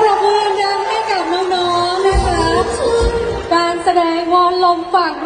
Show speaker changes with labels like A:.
A: ปรบมือดังให้กับน้องๆนะคะ การแสดงวอลลมฝั่ง